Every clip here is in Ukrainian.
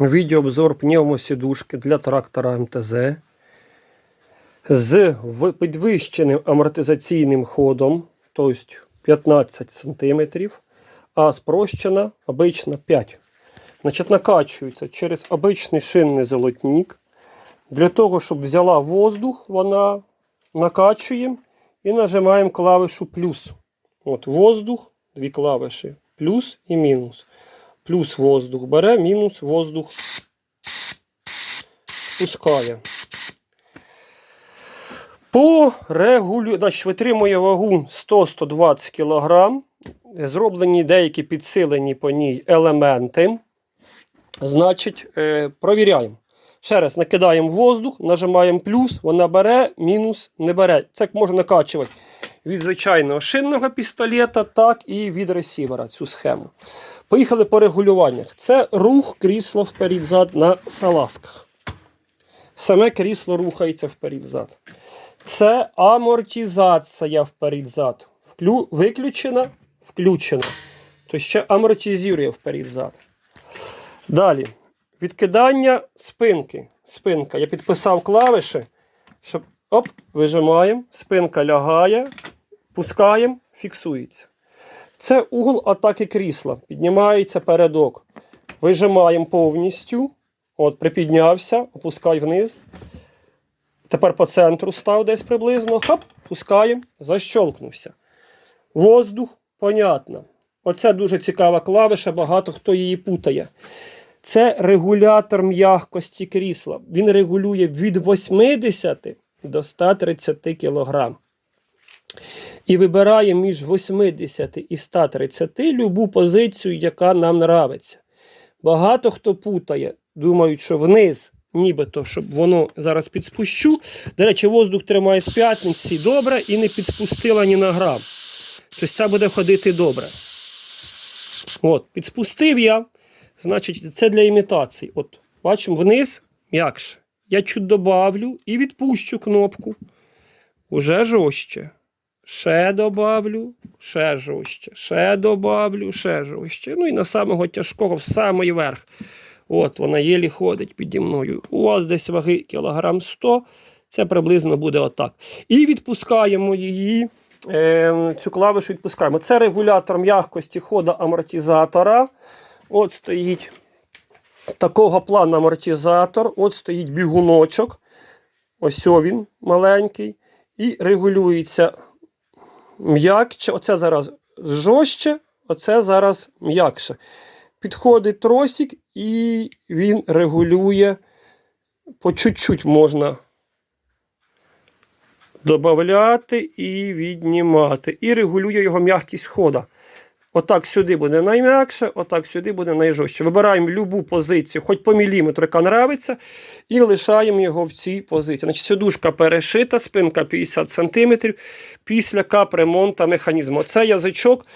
Відеообзор пневмосідушки для трактора МТЗ з підвищеним амортизаційним ходом, тобто 15 см, а спрощена обична 5 Значить, накачується через обичний шинний золотник. Для того, щоб взяла воздух, вона накачуємо і нажимаємо клавишу плюс. От воздух, дві клавиші, плюс і мінус. Плюс воздух бере, мінус воздух пускає. По регулю... Значить, витримує вагу 100-120 кг. Зроблені деякі підсилені по ній елементи. Значить, е, провіряємо. Ще раз накидаємо воздух, нажимаємо плюс, вона бере, мінус не бере. Це можна накачувати від звичайного шинного пістолета, так і від ресівера цю схему. Поїхали по регулюваннях. Це рух крісла вперед-зад на салазках. Саме крісло рухається вперед-зад. Це амортизація вперед-зад. Вклю... Виключена, включена. Тобто ще амортизує вперед-зад. Далі. Відкидання спинки. Спинка. Я підписав клавіші, щоб оп, вижимаємо, спинка лягає, пускаємо, фіксується. Це угол атаки крісла. Піднімається передок. Вижимаємо повністю. От, припіднявся, опускай вниз. Тепер по центру став десь приблизно. Хоп, пускаємо, защолкнувся. Воздух, понятно. Оце дуже цікава клавиша, багато хто її путає. Це регулятор м'якості крісла. Він регулює від 80 до 130 кг. І вибирає між 80 і 130 любу позицію, яка нам нравиться. Багато хто путає, думають, що вниз, нібито, щоб воно зараз підспущу. До речі, воздух тримає з п'ятниці добре і не підспустила ні на грам. Тобто це буде ходити добре. От, підспустив я. Значить, це для імітації. От, бачимо, вниз м'якше. Я чуть добавлю і відпущу кнопку. Уже жорстче. Ще добавлю, ще жорстче. Ще добавлю, ще жорстче. Ну і на самого тяжкого, в самий верх. От, вона єлі ходить піді мною. У вас десь ваги кілограм 100. Це приблизно буде отак. І відпускаємо її. Е, цю клавішу відпускаємо. Це регулятор м'якості ходу амортизатора. От стоїть такого плану амортизатор. От стоїть бігуночок. Ось він маленький. І регулюється м'якче. Оце зараз жорстче, оце зараз м'якше. Підходить тросик, і він регулює по чуть-чуть можна додати і віднімати. І регулює його м'якість хода. Отак сюди буде найм'якше, отак сюди буде найжорстче. Вибираємо любу позицію, хоч по міліметру, яка нравиться, і лишаємо його в цій позиції. Значить, Сідушка перешита, спинка 50 см після капремонта механізму. Оце язичок.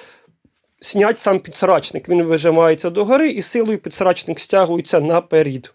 Снять сам підсрачник. Він вижимається догори і силою підсрачник стягується наперед.